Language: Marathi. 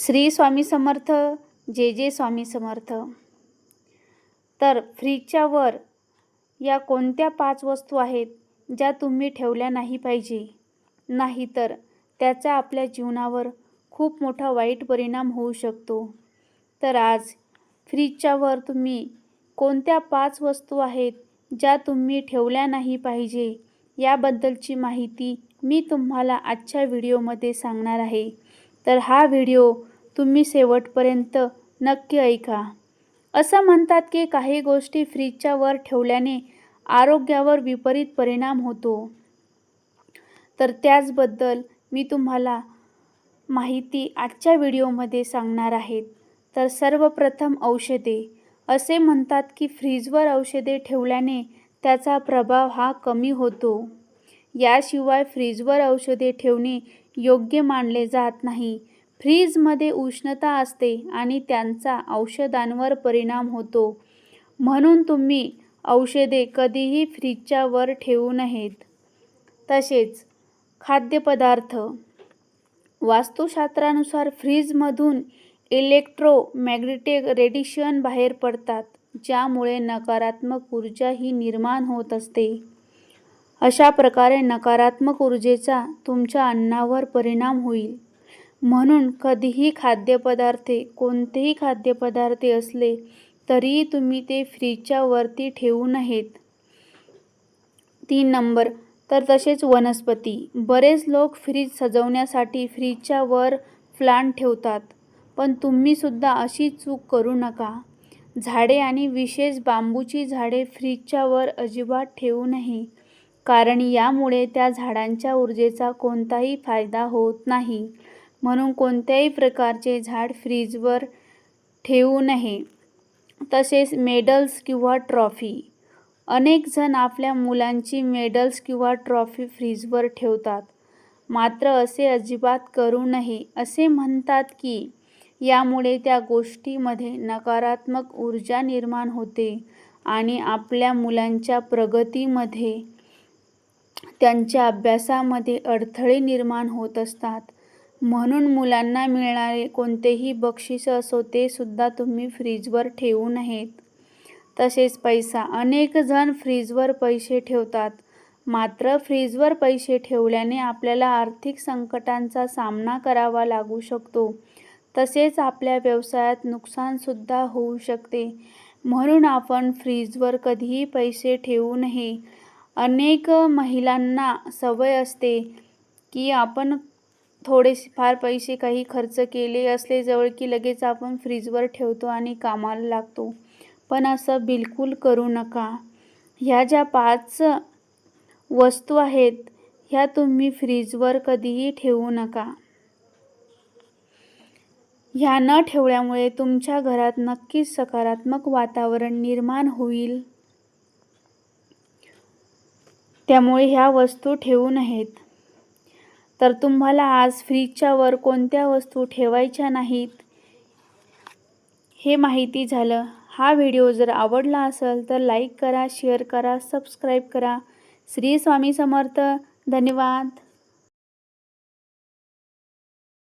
श्री स्वामी समर्थ जे जे स्वामी समर्थ. तर फ्रीजच्या वर या कोणत्या पाच वस्तू आहेत ज्या तुम्ही ठेवल्या नाही पाहिजे? नाहीतर त्याचा आपल्या जीवनावर खूप मोठा वाईट परिणाम होऊ शकतो. तर आज फ्रीजच्या वर तुम्ही कोणत्या पाच वस्तू आहेत ज्या तुम्ही ठेवल्या नाही पाहिजे याबद्दलची माहिती मी तुम्हाला आजच्या व्हिडिओमध्ये सांगणार आहे. तर हा व्हिडिओ तुम्ही शेवटपर्यंत नक्की ऐका. असं म्हणतात की काही गोष्टी फ्रीजच्या वर ठेवल्याने आरोग्यावर विपरीत परिणाम होतो. तर त्याचबद्दल मी तुम्हाला माहिती आजच्या व्हिडिओमध्ये सांगणार आहेत तर सर्वप्रथम औषधे. असे म्हणतात की फ्रीजवर औषधे ठेवल्याने त्याचा प्रभाव हा कमी होतो. याशिवाय फ्रीजवर औषधे ठेवणे योग्य मानले जात नाही. फ्रीजमध्ये उष्णता असते आणि त्यांचा औषधांवर परिणाम होतो. म्हणून तुम्ही औषधे कधीही फ्रीजच्या वर ठेवू नयेत. तसेच खाद्यपदार्थ. वास्तुशास्त्रानुसार फ्रीजमधून इलेक्ट्रोमॅग्नेटिक रेडिशन बाहेर पडतात ज्यामुळे नकारात्मक ऊर्जा ही निर्माण होत असते. अशा प्रकारे नकारात्मक ऊर्जेचा तुमच्या अन्नावर परिणाम होईल. म्हणून कधीही खाद्यपदार्थे कोणतेही खाद्यपदार्थ असले तरीही तुम्ही ते फ्रीजच्या वरती ठेवू नयेत. तीन नंबर तर तसेच वनस्पती. बरेच लोक फ्रीज सजवण्यासाठी फ्रीजच्या वर प्लांट ठेवतात पण तुम्हीसुद्धा अशी चूक करू नका. झाडे आणि विशेष बांबूची झाडे फ्रीजच्या वर अजिबात ठेवू नये कारण यामुळे त्या झाडांच्या ऊर्जेचा कोणताही फायदा होत नाही. म्हणून कोणत्याही प्रकारचे झाड फ्रीजवर ठेवू नये. तसेच मेडल्स किंवा ट्रॉफी. अनेक जण आपल्या मुलांची मेडल्स किंवा ट्रॉफी फ्रीजवर ठेवतात. मात्र असे अजिबात करू नये असे म्हणतात की यामुळे त्या गोष्टीमध्ये नकारात्मक ऊर्जा निर्माण होते आणि आपल्या मुलांच्या प्रगतीमध्ये त्यांच्या अभ्यासामध्ये अडथळे निर्माण होत असतात. म्हणून मुलांना मिळणारे कोणतेही बक्षीस असो ते सुद्धा तुम्ही फ्रीजवर ठेवू नयेत. तसेच पैसा. अनेक जण फ्रीजवर पैसे ठेवतात. मात्र फ्रीजवर पैसे ठेवल्याने आपल्याला आर्थिक संकटांचा सामना करावा लागू शकतो. तसेच आपल्या व्यवसायात नुकसानसुद्धा होऊ शकते. म्हणून आपण फ्रीजवर कधीही पैसे ठेवू नये. अनेक महिलांना सवय असते की आपण थोडेसे फार पैसे काही खर्च केले असले जवळ की लगेच आपण फ्रीजवर ठेवतो आणि कामाला लागतो. पण असं बिलकुल करू नका. ह्या ज्या पाच वस्तू आहेत ह्या तुम्ही फ्रीजवर कधीही ठेवू नका. ह्या न ठेवल्यामुळे तुमच्या घरात नक्कीच सकारात्मक वातावरण निर्माण होईल. त्यामुळे ह्या वस्तू ठेवू नयेत. तर तुम्हाला आज फ्रीजच्या वर कोणत्या वस्तू ठेवायच्या नाहीत? हे माहिती झालं. हा व्हिडिओ जर आवडला असेल तर लाईक करा शेअर करा सबस्क्राईब करा. श्री स्वामी समर्थ. धन्यवाद.